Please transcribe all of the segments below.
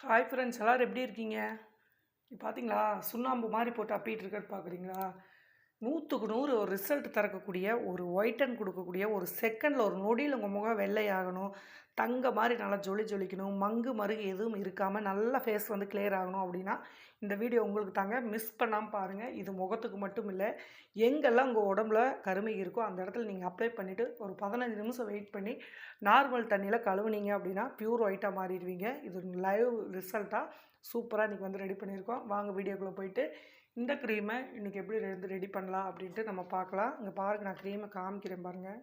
Hi friends எல்லோரும் எப்படி இருக்கீங்க? பார்த்தீங்களா சுண்ணாம்பு மாதிரி போட்டு அப்பிட்டு இருக்கிறது பார்க்குறீங்களா நூற்றுக்கு நூறு ஒரு ரிசல்ட் திறக்கக்கூடிய ஒரு ஒயிட்டன் கொடுக்கக்கூடிய ஒரு செகண்டில் ஒரு நொடியில் உங்கள் முகம் வெள்ளையாகணும் தங்க மாதிரி நல்லா ஜொலி ஜொலிக்கணும் மங்கு மருகு எதுவும் இருக்காமல் நல்லா ஃபேஸ் வந்து கிளியர் ஆகணும் அப்படின்னா இந்த வீடியோ உங்களுக்கு தாங்க மிஸ் பண்ணாமல் பாருங்கள் இது முகத்துக்கு மட்டும் இல்லை எங்கெல்லாம் உங்கள் உடம்புல கருமை இருக்கோ அந்த இடத்துல நீங்கள் அப்ளை பண்ணிவிட்டு ஒரு பதினஞ்சு நிமிஷம் வெயிட் பண்ணி நார்மல் தண்ணியில் கழுவுனீங்க அப்படின்னா ப்யூர் ஒயிட்டாக மாறிடுவீங்க. இது லைவ் ரிசல்ட்டாக சூப்பராக இன்றைக்கி வந்து ரெடி பண்ணியிருக்கோம். வாங்க வீடியோக்குள்ளே போயிட்டு இந்த க்ரீமை இன்றைக்கி எப்படி ரெடி ரெடி பண்ணலாம் அப்படின்ட்டு நம்ம பார்க்கலாம். இங்கே பாருங்கள் நான் க்ரீமை காமிக்கிறேன் பாருங்கள்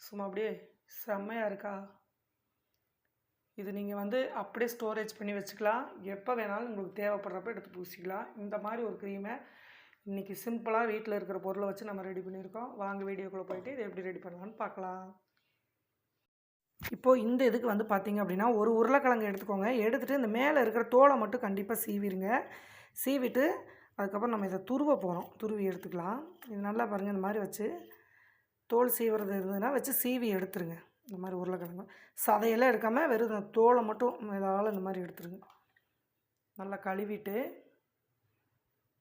சும்மா அப்படியே செம்மையாக இருக்கா? இது நீங்கள் வந்து அப்படியே ஸ்டோரேஜ் பண்ணி வச்சுக்கலாம். எப்போ வேணாலும் உங்களுக்கு தேவைப்படுறப்ப எடுத்து பூசிக்கலாம். இந்த மாதிரி ஒரு க்ரீமை இன்றைக்கி சிம்பிளாக வீட்டில் இருக்கிற பொருளை வச்சு நம்ம ரெடி பண்ணியிருக்கோம். வாங்க வீடியோக்குள்ளே போயிட்டு இதை எப்படி ரெடி பண்ணலான்னு பார்க்கலாம். இப்போது இந்த இதுக்கு வந்து பார்த்திங்க அப்படின்னா ஒரு உருளைக்கிழங்கு எடுத்துக்கோங்க. எடுத்துகிட்டு இந்த மேலே இருக்கிற தோலை மட்டும் கண்டிப்பாக சீவிடுங்க சீவிட்டு அதுக்கப்புறம் நம்ம இதை துருவ போகிறோம். துருவி எடுத்துக்கலாம். இது நல்லா பாருங்கள் இந்த மாதிரி வச்சு தோல் சீவுறது இருந்ததுன்னா வச்சு சீவி எடுத்துருங்க. இந்த மாதிரி உருளைக்கிழங்கு. சதையெல்லாம் எடுக்காமல் வெறும் தோலை மட்டும் இதால் இந்த மாதிரி எடுத்துருங்க. நல்லா கழுவிட்டு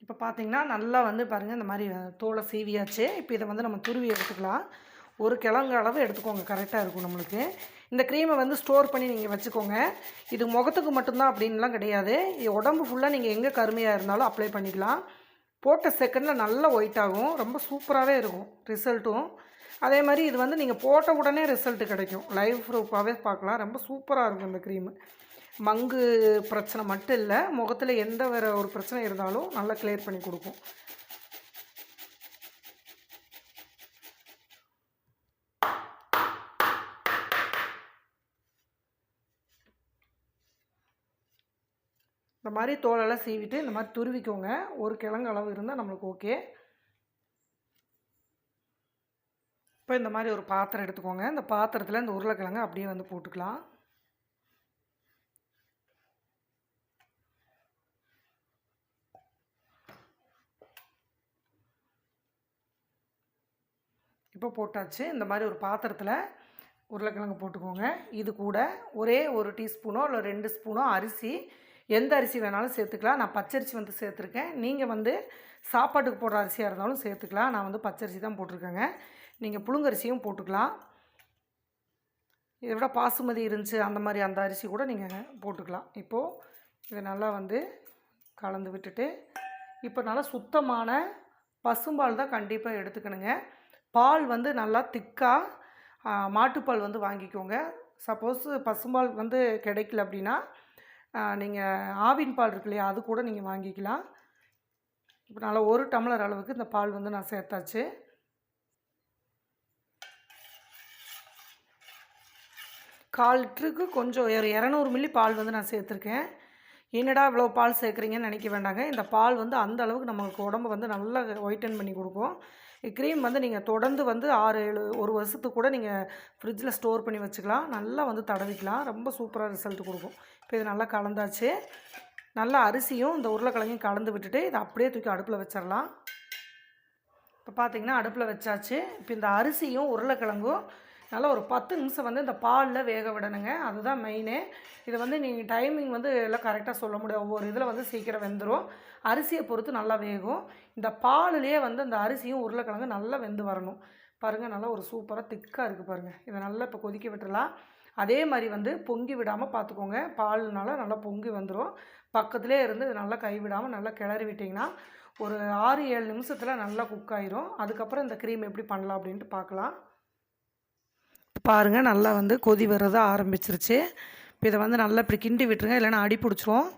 இப்போ பார்த்தீங்கன்னா நல்லா வந்து பாருங்கள் இந்த மாதிரி தோலை சீவியாச்சு. இப்போ இதை வந்து நம்ம துருவி எடுத்துக்கலாம். ஒரு கிழங்கு அளவு எடுத்துக்கோங்க. கரெக்டாக இருக்கும் நம்மளுக்கு. இந்த க்ரீமை வந்து ஸ்டோர் பண்ணி நீங்கள் வச்சுக்கோங்க. இது முகத்துக்கு மட்டும்தான் அப்படின்லாம் கிடையாது. இது உடம்பு ஃபுல்லாக நீங்கள் எங்கே கருமையாக இருந்தாலும் அப்ளை பண்ணிக்கலாம். போட்ட செகண்டில் நல்லா ஒயிட் ஆகும். ரொம்ப சூப்பராகவே இருக்கும் ரிசல்ட்டும். அதே மாதிரி இது வந்து நீங்கள் போட்ட உடனே ரிசல்ட்டு கிடைக்கும். லைவ் ப்ரூஃபாகவே பார்க்கலாம். ரொம்ப சூப்பராக இருக்கும் இந்த க்ரீமு மங்கு பிரச்சனை மட்டும் இல்லை. முகத்தில் எந்த வேறு ஒரு பிரச்சனை இருந்தாலும் நல்லா கிளியர் பண்ணி கொடுக்கும். இந்த மாதிரி தோலெல்லாம் சீவிட்டு இந்த மாதிரி துருவிக்கோங்க. ஒரு கிழங்கு அளவு இருந்தால் நம்மளுக்கு ஓகே. இப்போ இந்த மாதிரி ஒரு பாத்திரம் எடுத்துக்கோங்க. இந்த பாத்திரத்தில் இந்த உருளைக்கிழங்கு அப்படியே வந்து போட்டுக்கலாம். இப்போ போட்டாச்சு. இந்த மாதிரி ஒரு பாத்திரத்தில் உருளைக்கிழங்கு போட்டுக்கோங்க. இது கூட ஒரே ஒரு டீஸ்பூனோ இல்லை ரெண்டு ஸ்பூனோ அரிசி எந்த அரிசி வேணாலும் சேர்த்துக்கலாம். நான் பச்சரிசி வந்து சேர்த்துருக்கேன். நீங்கள் வந்து சாப்பாட்டுக்கு போடுற அரிசியாக இருந்தாலும் சேர்த்துக்கலாம். நான் வந்து பச்சரிசி தான் போட்டிருக்கேங்க. நீங்கள் புழுங்கரிசியும் போட்டுக்கலாம். இதை விட பாசுமதி இருந்துச்சு அந்த மாதிரி அந்த அரிசி கூட நீங்கள் போட்டுக்கலாம். இப்போது இதை நல்லா வந்து கலந்து விட்டுட்டு இப்போ நல்லா சுத்தமான பசும்பால் தான் கண்டிப்பாக எடுத்துக்கணுங்க. பால் வந்து நல்லா திக்காக மாட்டுப்பால் வந்து வாங்கிக்கோங்க. சப்போஸ் பசும்பால் வந்து கிடைக்கல அப்படின்னா நீங்கள் ஆவின் பால் இருக்கு இல்லையா அது கூட நீங்கள் வாங்கிக்கலாம். இப்போ நல்லா ஒரு டம்ளர் அளவுக்கு இந்த பால் வந்து நான் சேர்த்தாச்சு. கால் லிட்டருக்கு கொஞ்சம் ஒரு இரநூறு மில்லி பால் வந்து நான் சேர்த்துருக்கேன். என்னடா இவ்வளோ பால் சேர்க்குறீங்கன்னு நினைக்க வேண்டாங்க. இந்த பால் வந்து அந்த அளவுக்கு நமக்கு உடம்பு வந்து நல்லா ஒயிட்டன் பண்ணி கொடுக்கும். க்ரீம் வந்து நீங்கள் தொடர்ந்து வந்து ஆறு ஏழு ஒரு வருஷத்துக்கு கூட நீங்கள் ஃப்ரிட்ஜில் ஸ்டோர் பண்ணி வச்சுக்கலாம். நல்லா வந்து தடவிக்கலாம். ரொம்ப சூப்பராக ரிசல்ட் கொடுக்கும். இப்போ இது நல்லா கலந்தாச்சு. நல்லா அரிசியும் இந்த உருளைக்கிழங்கையும் கலந்து விட்டுட்டு இதை அப்படியே தூக்கி அடுப்பில் வச்சிடலாம் இப்போ பார்த்திங்கன்னா அடுப்பில் வச்சாச்சு. இப்போ இந்த அரிசியும் உருளைக்கிழங்கும் நல்லா ஒரு பத்து நிமிஷம் வந்து இந்த பாலில் வேக விடணுங்க. அதுதான் மெயினு இதை வந்து நீங்கள் டைமிங் வந்து எல்லாம் கரெக்டாக சொல்ல முடியாது. ஒவ்வொரு இதில் வந்து சீக்கிரம் வெந்துடும் அரிசியை பொறுத்து நல்லா வேகும். இந்த பாலுலேயே வந்து அந்த அரிசியும் உருளைக்கிழங்கு நல்லா வெந்து வரணும். பாருங்கள் நல்லா ஒரு சூப்பராக திக்காக இருக்குது பாருங்கள் இதை நல்லா இப்போ கொதிக்க விட்டுடலாம் அதே மாதிரி வந்து பொங்கி விடாமல் பார்த்துக்கோங்க பால்னால நல்லா பொங்கி வந்துடும் பக்கத்துலேயே இருந்து இதை நல்லா கைவிடாமல் நல்லா கிளறி விட்டிங்கன்னா ஒரு ஆறு ஏழு நிமிஷத்தில் நல்லா குக் ஆயிரும். அதுக்கப்புறம் இந்த க்ரீம் எப்படி பண்ணலாம் அப்படின்ட்டு பார்க்கலாம் பாருங்கள் நல்லா வந்து கொதி வரத ஆரம்பிச்சிருச்சு. இப்போ இதை வந்து நல்லா இப்படி கிண்டி விட்டுருங்க இல்லைன்னா அடி பிடிச்சிரும்.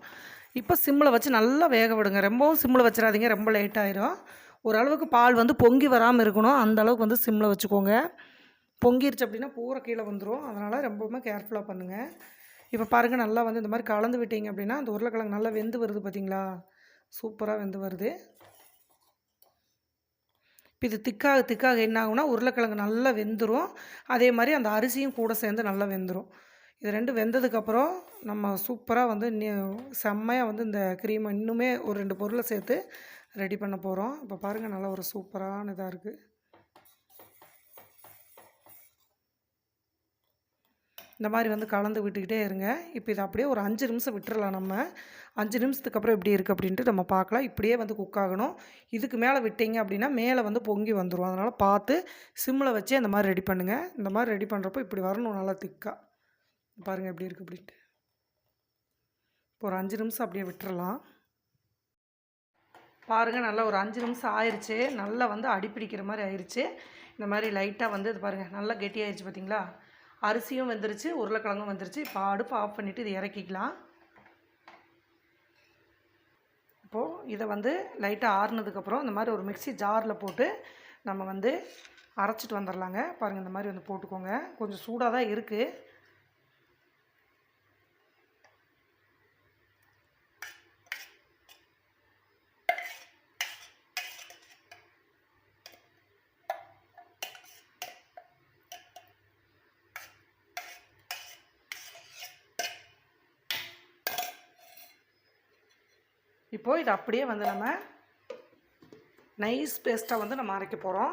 இப்போ சிம்மில் வச்சு நல்லா வேக விடுங்க. ரொம்பவும் சிம்மில் வச்சிடாதீங்க ரொம்ப லேட் ஆயிரும். ஓரளவுக்கு பால் வந்து பொங்கி வராமல் இருக்கணும். அந்த அளவுக்கு வந்து சிம்மில் வச்சுக்கோங்க. பொங்கிருச்சு அப்படின்னா பூரா கீழே வந்துடும் அதனால் ரொம்பவுமே கேர்ஃபுல்லாக பண்ணுங்கள் இப்போ பாருங்கள் நல்லா வந்து இந்த மாதிரி கலந்து விட்டீங்க அப்படின்னா அந்த உருளைக்கிழங்கு நல்லா வெந்து வருது பார்த்தீங்களா சூப்பராக வெந்து வருது. இப்போ இது திக்காக திக்காக என்ன ஆகும்னா உருளைக்கிழங்கு நல்லா வெந்துடும் அதே மாதிரி அந்த அரிசியும் கூட சேர்ந்து நல்லா வெந்துடும் இது ரெண்டும் வெந்ததுக்கப்புறம் நம்ம சூப்பராக வந்து செம்மையாக வந்து இந்த க்ரீமை இன்னுமே ஒரு ரெண்டு பொருளை சேர்த்து ரெடி பண்ண போகிறோம் இப்போ பாருங்கள் நல்லா ஒரு சூப்பரான இதாக இருக்குது இந்த மாதிரி வந்து கலந்து விட்டுக்கிட்டே இருங்க. இப்போ இதை அப்படியே ஒரு அஞ்சு நிமிஷம் விட்டுறலாம் நம்ம. அஞ்சு நிமிஷத்துக்கு அப்புறம் எப்படி இருக்குது அப்படின்ட்டு நம்ம பார்க்கலாம். இப்படியே வந்து குக் ஆகணும். இதுக்கு மேலே விட்டீங்க அப்படின்னா மேலே வந்து பொங்கி வந்துடும் அதனால் பார்த்து சிம்மில் வச்சு அந்த மாதிரி ரெடி பண்ணுங்கள் இந்த மாதிரி ரெடி பண்ணுறப்போ இப்படி வரணும் நல்லா திக்காக பாருங்கள் எப்படி இருக்குது அப்படின்ட்டு. இப்போ ஒரு அஞ்சு நிமிஷம் அப்படியே விட்டுறலாம். பாருங்கள் நல்லா ஒரு அஞ்சு நிமிஷம் ஆயிடுச்சு நல்லா வந்து அடிப்பிடிக்கிற மாதிரி ஆயிடுச்சு இந்த மாதிரி லைட்டாக வந்து இது பாருங்கள் நல்லா கெட்டியாயிருச்சு பார்த்தீங்களா அரிசியும் வந்துருச்சு உருளைக்கிழங்கும் வந்துருச்சு. இப்போ அடுப்பு ஆஃப் பண்ணிவிட்டு இது இறக்கிக்கலாம். இப்போது இதை வந்து லைட்டாக ஆறுனதுக்கப்புறம் இந்த மாதிரி ஒரு மிக்ஸி ஜாரில் போட்டு நம்ம வந்து அரைச்சிட்டு வந்துடலாங்க பாருங்கள் இந்த மாதிரி வந்து போட்டுக்கோங்க. கொஞ்சம் சூடாக தான் இருக்குது இப்போது இது அப்படியே வந்து நம்ம நைஸ் பேஸ்ட்டாக வந்து நம்ம அரைக்க போகிறோம்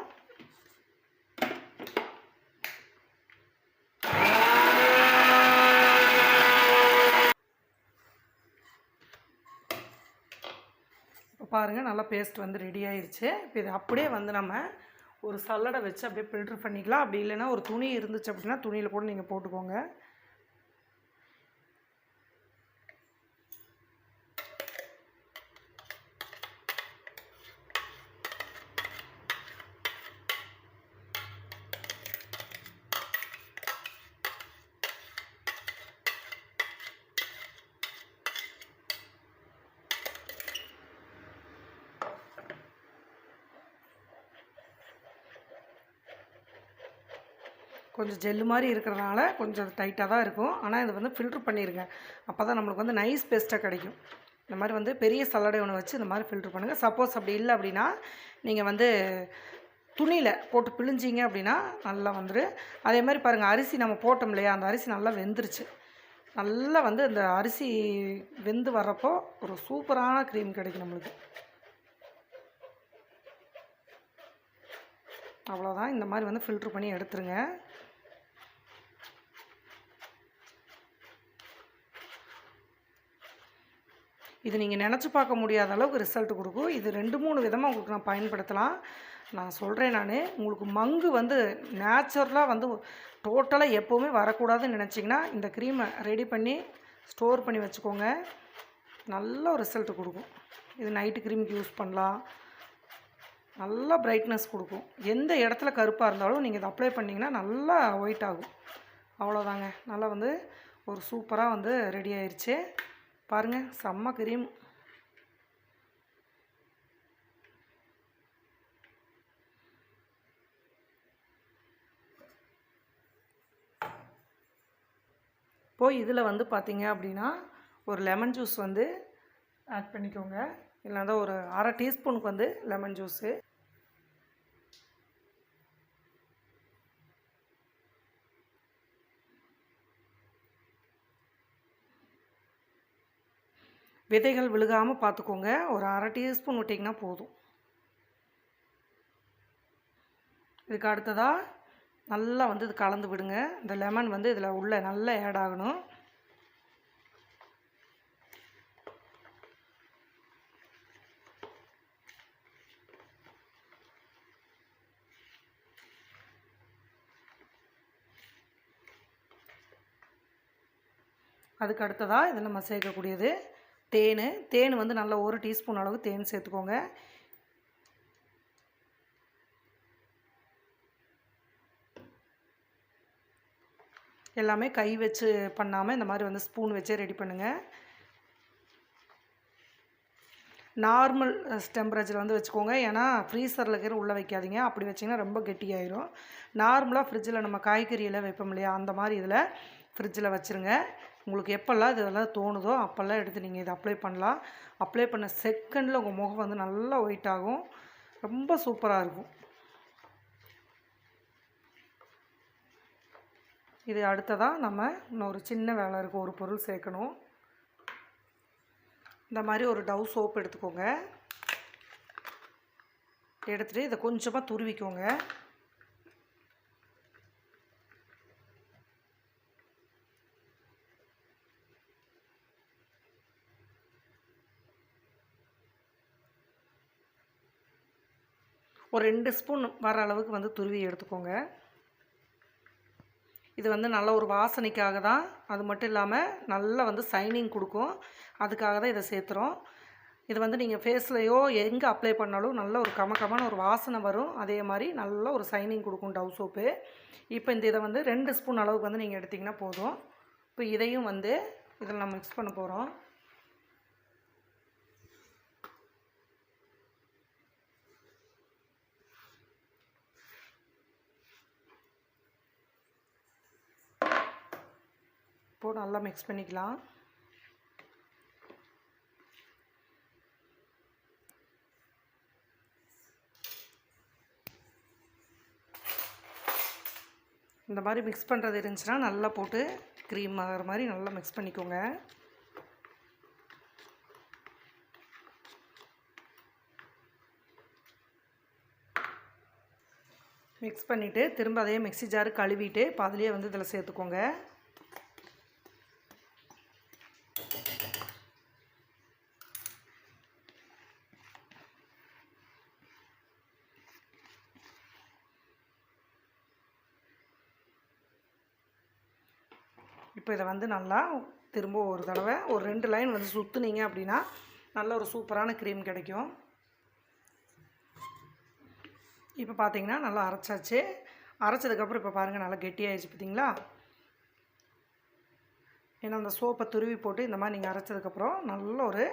இப்போ பாருங்கள் நல்லா பேஸ்ட் வந்து ரெடி ஆயிடுச்சு இப்போ இது அப்படியே வந்து நம்ம ஒரு சல்லடை வச்சு அப்படியே ஃபில்ட்ரு பண்ணிக்கலாம். அப்படி இல்லைன்னா ஒரு துணி இருந்துச்சு அப்படின்னா துணியில் கூட நீங்கள் போட்டுக்கோங்க. கொஞ்சம் ஜெல்லு மாதிரி இருக்கிறனால கொஞ்சம் டைட்டாக தான் இருக்கும். ஆனால் இது வந்து ஃபில்ட்ரு பண்ணிடுங்க அப்போ தான் நம்மளுக்கு வந்து நைஸ் பேஸ்ட்டாக கிடைக்கும். இந்த மாதிரி வந்து பெரிய சல்லடை ஒன்று வச்சு இந்த மாதிரி ஃபில்ட்ரு பண்ணுங்கள் சப்போஸ் அப்படி இல்லை அப்படின்னா நீங்கள் வந்து துணியில் போட்டு பிழிஞ்சிங்க அப்படின்னா நல்லா வந்துடும் அதே மாதிரி பாருங்கள் அரிசி நம்ம போட்டோம் இல்லையா? அந்த அரிசி நல்லா வெந்துருச்சு. நல்லா வந்து இந்த அரிசி வெந்து வர்றப்போ ஒரு சூப்பரான க்ரீம் கிடைக்கும் நம்மளுக்கு. அவ்வளோதான் இந்த மாதிரி வந்து ஃபில்ட்ரு பண்ணி எடுத்துருங்க. இது நீங்கள் நினச்சி பார்க்க முடியாத அளவுக்கு ரிசல்ட் கொடுக்கும். இது ரெண்டு மூணு விதமாக உங்களுக்கு நான் பயன்படுத்தலாம். நான் சொல்கிறேன் நான். உங்களுக்கு மங்கு வந்து நேச்சுரலாக வந்து டோட்டலாக எப்போவுமே வரக்கூடாதுன்னு நினச்சிங்கன்னா இந்த க்ரீமை ரெடி பண்ணி ஸ்டோர் பண்ணி வச்சுக்கோங்க. நல்ல ரிசல்ட் கொடுக்கும். இது நைட்டு க்ரீமுக்கு யூஸ் பண்ணலாம். நல்லா பிரைட்னஸ் கொடுக்கும். எந்த இடத்துல கருப்பாக இருந்தாலும் நீங்கள் இதை அப்ளை பண்ணிங்கன்னா நல்லா ஒயிட் ஆகும். அவ்வளோதாங்க நல்லா வந்து ஒரு சூப்பராக வந்து ரெடி ஆயிடுச்சு பாருங்கள் செம்ம கிரீம் போய் இதில் வந்து பார்த்தீங்க அப்படின்னா ஒரு லெமன் ஜூஸ் வந்து ஆட் பண்ணிக்கோங்க. இல்லைனா ஒரு அரை டீஸ்பூனுக்கு வந்து லெமன் ஜூஸு விதைகள் விழுகாமல் பார்த்துக்கோங்க ஒரு அரை டீஸ்பூன் விட்டிங்கன்னா போதும். இதுக்கு அடுத்ததாக நல்லா வந்து இது கலந்து விடுங்க. இந்த லெமன் வந்து இதில் உள்ளே நல்லா ஆட் ஆகணும். அதுக்கு அடுத்ததாக இது நம்ம சேர்க்கக்கூடியது தேன். தேன் வந்து நல்லா ஒரு டீஸ்பூன் அளவு தேன் சேர்த்துக்கோங்க. எல்லாமே கை வச்சு பண்ணாமல் இந்த மாதிரி வந்து ஸ்பூன் வச்சே ரெடி பண்ணுங்கள் நார்மல் டெம்பரேச்சர் வந்து வச்சுக்கோங்க. ஏன்னா ஃப்ரீசரில் இருக்கிற உள்ளே வைக்காதீங்க. அப்படி வச்சிங்கன்னா ரொம்ப கெட்டியாயிரும். நார்மலாக ஃப்ரிட்ஜில் நம்ம காய்கறியெல்லாம் வைப்போம் இல்லையா? அந்த மாதிரி இதில் ஃப்ரிட்ஜில் வச்சுருங்க. உங்களுக்கு எப்போல்லாம் இதெல்லாம் தோணுதோ அப்போல்லாம் எடுத்து நீங்கள் இதை அப்ளை பண்ணலாம். அப்ளை பண்ண செகண்டில் உங்கள் முகம் வந்து நல்லா ஒயிட் ஆகும். ரொம்ப சூப்பராக இருக்கும். இது அடுத்ததாக நம்ம இன்னொரு சின்ன வேலை இருக்கும் ஒரு பொருள் சேர்க்கணும். இந்த மாதிரி ஒரு டவ் சோப் எடுத்துக்கோங்க. எடுத்துகிட்டு இதை கொஞ்சமாக துருவிக்கோங்க. ஒரு ரெண்டு ஸ்பூன் வர அளவுக்கு வந்து துருவி எடுத்துக்கோங்க. இது வந்து நல்ல ஒரு வாசனைக்காக தான். அது மட்டும் இல்லாமல் நல்லா வந்து சைனிங் கொடுக்கும். அதுக்காக தான் இதை சேர்த்துறோம். இது வந்து நீங்கள் ஃபேஸ்லையோ எங்கே அப்ளை பண்ணாலும் நல்ல ஒரு கம ஒரு வாசனை வரும். அதே மாதிரி நல்ல ஒரு சைனிங் கொடுக்கும் டவ் சோப்பு. இப்போ இந்த இதை வந்து ரெண்டு ஸ்பூன் அளவுக்கு வந்து நீங்கள் எடுத்திங்கன்னா போதும். இப்போ இதையும் வந்து இதில் நம்ம மிக்ஸ் பண்ண போகிறோம் இப்போது நல்லா மிக்ஸ் பண்ணிக்கலாம். இந்த மாதிரி மிக்ஸ் பண்ணுறது இருந்துச்சுன்னா நல்லா போட்டு க்ரீம் ஆகிற மாதிரி நல்லா மிக்ஸ் பண்ணிக்கோங்க. மிக்ஸ் பண்ணிவிட்டு திரும்ப அதையே மிக்ஸி ஜாரு கழுவிட்டு இப்போ வந்து இதில் சேர்த்துக்கோங்க. இப்போ இதை வந்து நல்லா திரும்ப ஒரு தடவை ஒரு ரெண்டு லைன் வந்து சுற்றுனீங்க அப்படின்னா நல்ல ஒரு சூப்பரான க்ரீம் கிடைக்கும். இப்போ பார்த்தீங்கன்னா நல்லா அரைச்சாச்சு. அரைச்சதுக்கப்புறம் இப்போ பாருங்கள் நல்லா கெட்டியாகிடுச்சு பார்த்தீங்களா? ஏன்னா அந்த சோப்பை துருவி போட்டு இந்த மாதிரி நீங்கள் அரைச்சதுக்கப்புறம் நல்ல ஒரு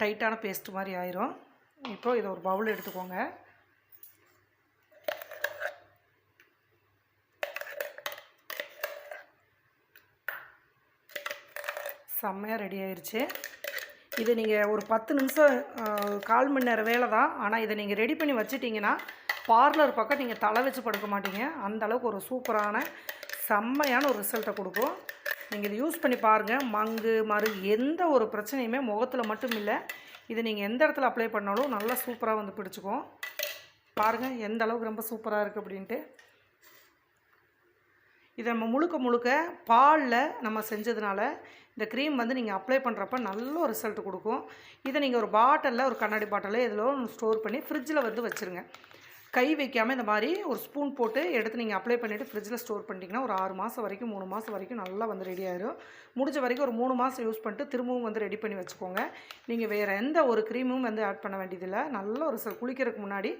டைட்டான பேஸ்ட் மாதிரி ஆயிரும். இப்போ இதை ஒரு பவுல் எடுத்துக்கோங்க. செம்மையாக ரெடி ஆயிடுச்சு இது நீங்கள் ஒரு பத்து நிமிஷம் கால் மணி நேரம் வேலை தான். ஆனால் இதை நீங்கள் ரெடி பண்ணி வச்சிட்டிங்கன்னா பார்லர் பக்கம் நீங்கள் தலை வச்சு படுக்க மாட்டீங்க. அந்தளவுக்கு ஒரு சூப்பரான செம்மையான ஒரு ரிசல்ட்டை கொடுக்கும். நீங்கள் இதை யூஸ் பண்ணி பாருங்கள் மங்கு மறு எந்த ஒரு பிரச்சனையுமே முகத்தில் மட்டும் இல்லை. இது நீங்கள் எந்த இடத்துல அப்ளை பண்ணாலும் நல்லா சூப்பராக வந்து பிடிச்சிக்கும். பாருங்கள் எந்த அளவுக்கு ரொம்ப சூப்பராக இருக்குது அப்படின்ட்டு. இதை நம்ம முழுக்க முழுக்க பாலில் நம்ம செஞ்சதுனால இந்த க்ரீம் வந்து நீங்கள் அப்ளை பண்ணுறப்ப நல்ல ஒரு ரிசல்ட் கொடுக்கும். இதை நீங்கள் ஒரு பாட்டிலில் ஒரு கண்ணாடி பாட்டிலில் இதில் ஸ்டோர் பண்ணி ஃப்ரிட்ஜில் வந்து வச்சுருங்க. கை வைக்காமல் இந்த மாதிரி ஒரு ஸ்பூன் போட்டு எடுத்து நீங்கள் அப்ளை பண்ணிவிட்டு ஃப்ரிட்ஜில் ஸ்டோர் பண்ணிட்டீங்கன்னா ஒரு ஆறு மாதம் வரைக்கும் மூணு மாதம் வரைக்கும் நல்லா வந்து ரெடி ஆயிரும். முடிஞ்ச வரைக்கும் ஒரு மூணு மாதம் யூஸ் பண்ணிட்டு திரும்பவும் வந்து ரெடி பண்ணி வச்சுக்கோங்க. நீங்கள் வேறு எந்த ஒரு க்ரீமும் வந்து ஆட் பண்ண வேண்டியதில்லை. நல்ல ஒரு ச குளிக்கிறதுக்கு முன்னாடி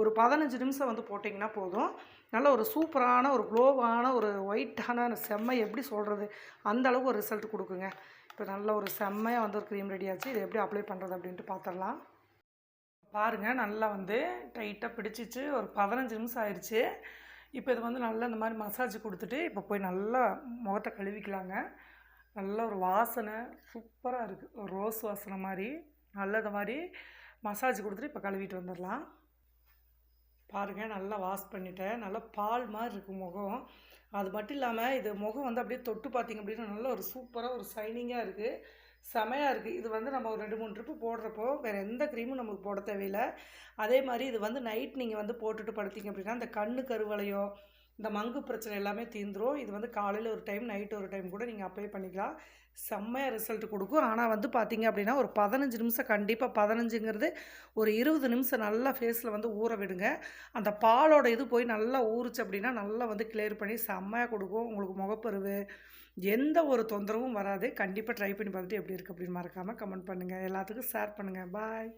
ஒரு பதினஞ்சு நிமிஷம் வந்து போட்டிங்கன்னா போதும். நல்ல ஒரு சூப்பரான ஒரு க்ளோவான ஒரு ஒயிட்டான செம்மை எப்படி சொல்கிறது அந்த அளவுக்கு ஒரு ரிசல்ட் கொடுக்குங்க. இப்போ நல்ல ஒரு செம்மையாக வந்து ஒரு க்ரீம் ரெடி ஆச்சு. இதை எப்படி அப்ளை பண்ணுறது அப்படின்ட்டு பார்த்துடலாம் பாருங்கள் நல்லா வந்து டைட்டாக பிடிச்சிச்சு. ஒரு பதினஞ்சு நிமிஷம் ஆயிடுச்சு இப்போ இது வந்து நல்லா இந்த மாதிரி மசாஜ் கொடுத்துட்டு இப்போ போய் நல்லா முகத்தை கழுவிக்கலாங்க. நல்ல ஒரு வாசனை சூப்பராக இருக்குது ஒரு ரோஸ் வாசனை மாதிரி நல்ல இந்த மாதிரி மசாஜ் கொடுத்துட்டு இப்போ கழுவிட்டு வந்துடலாம். பாருங்கள் நல்லா வாஷ் பண்ணிட்டேன். நல்லா பால் மாதிரி இருக்கும் முகம். அது மட்டும் இல்லாமல் இது முகம் வந்து அப்படியே தொட்டு பார்த்தீங்க அப்படின்னா நல்ல ஒரு சூப்பராக ஒரு ஷைனிங்காக இருக்குது செமையாக இருக்குது இது வந்து நம்ம ஒரு ரெண்டு மூணு ட்ரிப்பு போடுறப்போ வேறு எந்த க்ரீமும் நமக்கு போட தேவையில்லை. அதே மாதிரி இது வந்து நைட் நீங்கள் வந்து போட்டுட்டு படுத்திங்க அப்படின்னா அந்த கண்ணு கருவலையோ இந்த மங்கு பிரச்சனை எல்லாமே தீந்துரும் இது வந்து காலையில் ஒரு டைம் நைட்டு ஒரு டைம் கூட நீங்கள் அப்ளை பண்ணிக்கலாம். செம்மையாக ரிசல்ட் கொடுக்கும். ஆனால் வந்து பார்த்தீங்க அப்படின்னா ஒரு பதினஞ்சு நிமிஷம் கண்டிப்பாக பதினஞ்சுங்கிறது ஒரு இருபது நிமிஷம் நல்லா ஃபேஸில் வந்து ஊற விடுங்க. அந்த பாலோட இது போய் நல்லா ஊறுச்சு அப்படின்னா நல்லா வந்து கிளியர் பண்ணி செம்மையாக கொடுக்கும். உங்களுக்கு முகப்பருவு எந்த ஒரு தொந்தரவும் வராது. கண்டிப்பாக ட்ரை பண்ணி பார்த்துட்டு எப்படி இருக்குது அப்படின்னு மறக்காமல் கமெண்ட் பண்ணுங்கள் எல்லாத்துக்கும் ஷேர் பண்ணுங்கள் பாய்